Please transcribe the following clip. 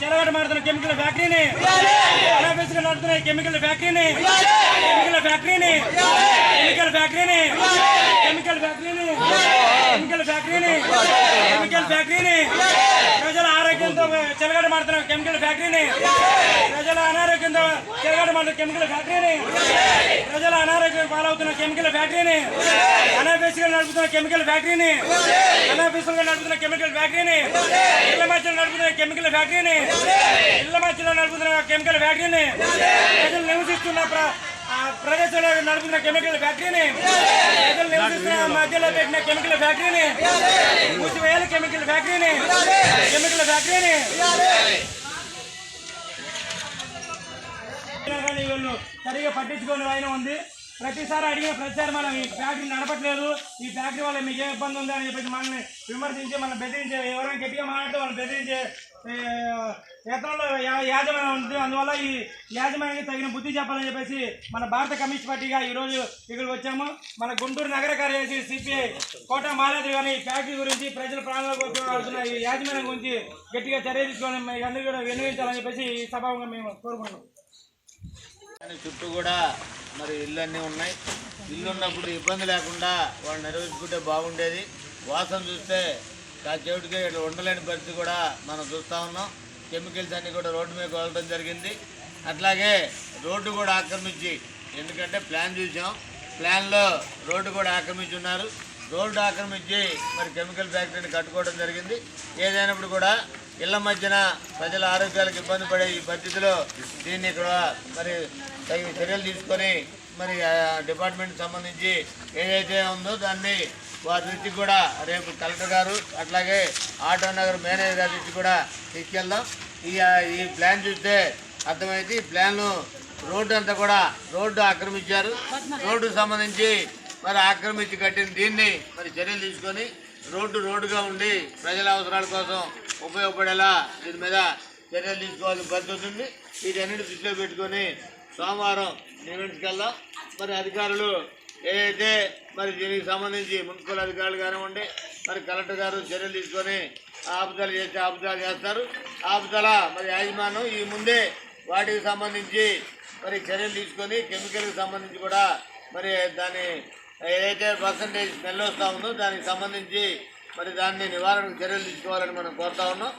చెలగట మాడుతున్న chemical ఫ్యాక్టరీని అనాఫీస్గా నడుపుతున్న chemical ఫ్యాక్టరీని కెమికల్ ఫ్యాక్టరీని కెమికల్ ఫ్యాక్టరీని కెమికల్ ఫ్యాక్టరీని కెమికల్ ఫ్యాక్టరీని కెమికల్ ఫ్యాక్టరీని ప్రజల ఆరోగ్యంతో చెలగట మాడుతున్న కెమికల్ ఫ్యాక్టరీని ప్రజల అనారోగ్యంతో చెలగట మాడుతున్న కెమికల్ ఫ్యాక్టరీని ప్రజల అనారోగ్యం పాలవుతున్న కెమికల్ ఫ్యాక్టరీని అనాఫీస్ నడుపుతున్న కెమికల్ ఫ్యాక్టరీని అనాఫీస్ నడుపుతున్న కెమికల్ ఫ్యాక్టరీని ఇళ్ళ మధ్యలో నడుపుతున్న కెమికల్ ఫ్యాక్టరీని. ఇళ్ళ మధ్యలో నడుపుతున్న కెమికల్ ఫ్యాక్టరీని. ప్రజలు నివసిస్తున్న ఆ ప్రదేశంలో నడుపుతున్న కెమికల్ ఫ్యాక్టరీని. ప్రజలు నివసిస్తున్న మధ్యలో పెట్టిన కెమికల్ ఫ్యాక్టరీని. మూసివేయాలి కెమికల్ ఫ్యాక్టరీని. కెమికల్ ఫ్యాక్టరీని. వీళ్ళు సరిగా పట్టించుకోని ఆయన ఉంది. ప్రతిసారి అడిగిన ప్రతిసారి మనం ఈ ఫ్యాక్టరీ నడపట్లేదు. ఈ ఫ్యాక్టరీ వల్ల మీకు ఏ ఇబ్బంది ఉందని అని చెప్పేసి మనల్ని విమర్శించి మనం బెదిరించే ఎవరైనా గట్టిగా మాట్లాడితే వాళ్ళు బెదిరించే ఏ, యాజమాన్యం ఉంది. అందువల్ల ఈ యాజమాన్యానికి తగిన బుద్ధి చెప్పాలని చెప్పేసి మన భారత కమ్యూనిస్ట్ పార్టీగా ఈరోజు ఇక్కడికి వచ్చాము. మన గుంటూరు నగర కార్యదర్శి సిపిఐ కోట మాలాద్రి గారి ఫ్యాక్టరీ గురించి ప్రజల ప్రాణాల కోసం ఈ యాజమాన్యం గురించి గట్టిగా చర్య తీసుకొని మీ అందరూ కూడా వినియోగించాలని చెప్పేసి ఈ సభాగా మేము కోరుకుంటున్నాం. చుట్టూ కూడా మరి ఇల్లు అన్నీ ఉన్నాయి. ఇల్లు ఉన్నప్పుడు ఇబ్బంది లేకుండా వాళ్ళు నెరవేర్చుకుంటే బాగుండేది. వాసన చూస్తే ఆ ఉండలేని పరిస్థితి కూడా మనం చూస్తూ ఉన్నాం. కెమికల్స్ అన్నీ కూడా రోడ్డు మీద వదలడం జరిగింది. అట్లాగే రోడ్డు కూడా ఆక్రమించి ఎందుకంటే ప్లాన్ చూసాం. ప్లాన్లో రోడ్డు కూడా ఆక్రమించి ఉన్నారు. రోడ్డు ఆక్రమించి మరి కెమికల్ ఫ్యాక్టరీని కట్టుకోవడం జరిగింది. ఏదైనప్పుడు కూడా ఇళ్ళ మధ్యన ప్రజల ఆరోగ్యాలకు ఇబ్బంది పడే ఈ పరిస్థితిలో దీన్ని ఇక్కడ మరి తగిన చర్యలు తీసుకొని మరి డిపార్ట్మెంట్కి డిపార్ట్మెంట్ సంబంధించి ఏదైతే ఉందో దాన్ని వారి నుంచి కూడా రేపు కలెక్టర్ గారు అట్లాగే ఆటో నగర్ మేనేజర్ గారి నుంచి కూడా తీసుకెళ్దాం. ఈ ఈ ప్లాన్ చూస్తే అర్థమైంది. ఈ ప్లాన్ను రోడ్డు అంతా కూడా రోడ్డు ఆక్రమించారు. రోడ్డు సంబంధించి మరి ఆక్రమించి కట్టిన దీన్ని మరి చర్యలు తీసుకొని రోడ్డు రోడ్డుగా ఉండి ప్రజల అవసరాల కోసం ఉపయోగపడేలా దీని మీద చర్యలు తీసుకోవాల్సిన పరిస్థితి ఉంది. వీటన్నిటి దృష్టిలో పెట్టుకొని సోమవారం నివేదించుకు వెళ్దాం మరి అధికారులు ఏదైతే మరి దీనికి సంబంధించి మున్సిపల్ అధికారులు కానివ్వండి మరి కలెక్టర్ గారు చర్యలు తీసుకొని ఆపుదల చేస్తే ఆపుదల చేస్తారు. ఆపుదల మరి యాజమాన్యం ఈ ముందే వాటికి సంబంధించి మరి చర్యలు తీసుకొని కెమికల్కి సంబంధించి కూడా మరి దాన్ని ఏదైతే పర్సంటేజ్ స్మెల్ వస్తూ ఉందో దానికి సంబంధించి మరి దాన్ని నివారణకు చర్యలు తీసుకోవాలని మనం కోరుతా ఉన్నాం.